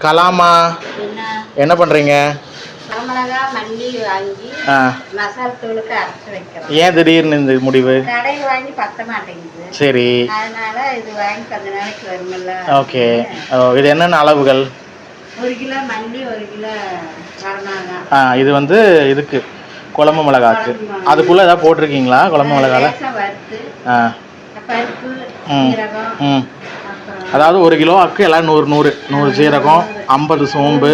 கலாமா. என்ன? பண்ணுறீங்க ஏன் திடீர்னு இந்த முடிவு? சரி. ஓகே. இது என்னென்ன அளவுகள்? ஆ இது வந்து இதுக்கு குழம்பு மிளகாக்கு. அதுக்குள்ளே ஏதாவது போட்டிருக்கீங்களா குழம்பு வறுத்து ஆ. ம். ம். அதாவது ஒரு கிலோ அக்கு எல்லாம் நூறு நூறு நூறு சீரகம் ஐம்பது சோம்பு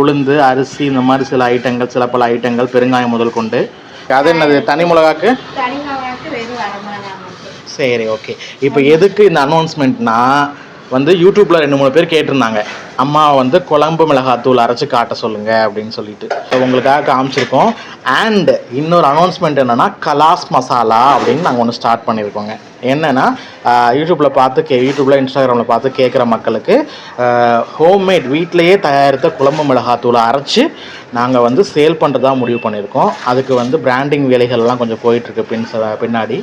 உளுந்து அரிசி இந்த மாதிரி சில ஐட்டங்கள் சில பல ஐட்டங்கள் பெருங்காயம் முதல் கொண்டு. அது என்னது தனி மிளகாக்கு? சரி ஓகே இப்போ எதுக்கு இந்த அனௌன்ஸ்மெண்ட்னா வந்து யூடியூப்பில் ரெண்டு மூணு பேர் கேட்டிருந்தாங்க. அம்மா வந்து குழம்பு மிளகாத்தூள் அரைச்சி காட்ட சொல்லுங்க அப்படின்னு சொல்லிட்டு. ஸோ உங்களுக்காக காமிச்சிருக்கோம். அண்ட் இன்னொரு அனௌன்ஸ்மெண்ட் என்னன்னா கலாஸ் மசாலா அப்படின்னு நாங்கள் ஒன்று ஸ்டார்ட் பண்ணியிருக்கோங்க. என்னன்னா யூடியூப்பில் பார்த்து கே யூடியூப்பில் இன்ஸ்டாகிராமில் பார்த்து கேட்குற மக்களுக்கு ஹோம்மேட் வீட்டிலேயே தயாரித்த குழம்பு மிளகாத்தூளை அரைச்சி நாங்கள் வந்து சேல் பண்ணுறதா முடிவு பண்ணியிருக்கோம். அதுக்கு வந்து பிராண்டிங் வேலைகள்லாம் கொஞ்சம் போயிட்டுருக்கு பின் பின்னாடி.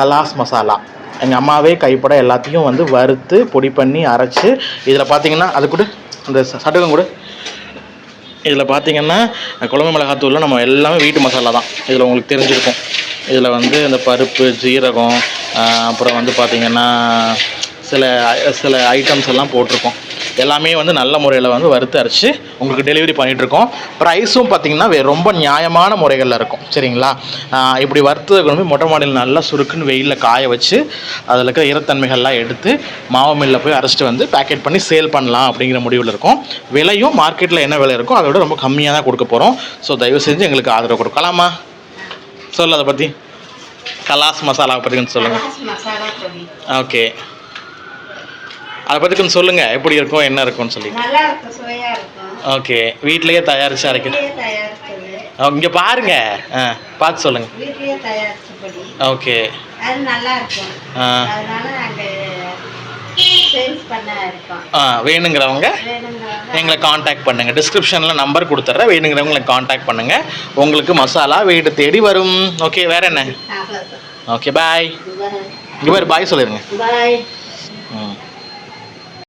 கலாஸ் மசாலா. எங்கள் அம்மாவே கைப்பட எல்லாத்தையும் வந்து வறுத்து பொடி பண்ணி அரைச்சி இதில் பார்த்தீங்கன்னா அது கூட இந்த ச- சட்டகம் கூட. இதில் பார்த்தீங்கன்னா குழம்பு மிளகாத்தூளில் நம்ம எல்லாமே வீட்டு மசாலா தான். இதில் உங்களுக்கு தெரிஞ்சிருக்கும். இதில் வந்து இந்த பருப்பு ஜீரகம் அப்புறம் வந்து பார்த்திங்கன்னா சில சில ஐட்டம்ஸ் எல்லாம் போட்டிருக்கோம். எல்லாமே வந்து நல்ல முறையில் வந்து வறுத்து அரைச்சி உங்களுக்கு டெலிவரி பண்ணிகிட்ருக்கோம் ப்ரைஸும் பார்த்திங்கன்னா ரொம்ப நியாயமான முறைகளில் இருக்கும். சரிங்களா? இப்படி வறுத்து கொண்டு மொட்டை மாடியில் நல்லா சுருக்குன்னு வெயிலில் காய வச்சு அதில் இருக்கிற ஈரத்தன்மைகள்லாம் எடுத்து மாவு மில்லில் போய் அரைச்சிட்டு வந்து பேக்கெட் பண்ணி சேல் பண்ணலாம் அப்படிங்கிற முடிவில் இருக்கும். விலையும் மார்க்கெட்டில் என்ன விலை இருக்கோ அதை விட ரொம்ப கம்மியாக தான் கொடுக்க போகிறோம் ஸோ தயவு செஞ்சு எங்களுக்கு ஆதரவு கொடுக்கலாமா சொல்லு அதை பற்றி கலாஸ் மசாலா பற்றி கொஞ்சம் சொல்லுங்கள் ஓகே அதை பற்றி கொஞ்சம் சொல்லுங்கள் எப்படி இருக்கும் என்ன இருக்கும்னு சொல்லி நல்லா இருக்கும் சுவையா இருக்கும். ஓகே வீட்டிலேயே தயாரித்து அரைக்க வீட்லயே தயாரிச்சது. இங்கே பாருங்க. ஆ பார்த்து சொல்லுங்கள் வீட்லயே ஓகே. அது நல்லா இருக்கும். ஆ. அதனால நாங்க சேல்ஸ் பண்ண இருக்கோம். ஆ வேணுங்கிறவங்க வேணுங்கிறவங்க எங்களை காண்டாக்ட் பண்ணுங்கள் டிஸ்கிரிப்ஷனில் நம்பர் கொடுத்துட்றேன் வேணுங்கிறவங்களை காண்டாக்ட் பண்ணுங்கள் உங்களுக்கு மசாலா வீடு தேடி வரும். ஓகே வேற என்ன? அவ்வளோதான் ஓகே பாய் இங்கே பாய் சொல்லிடுங்க பாய் ம்.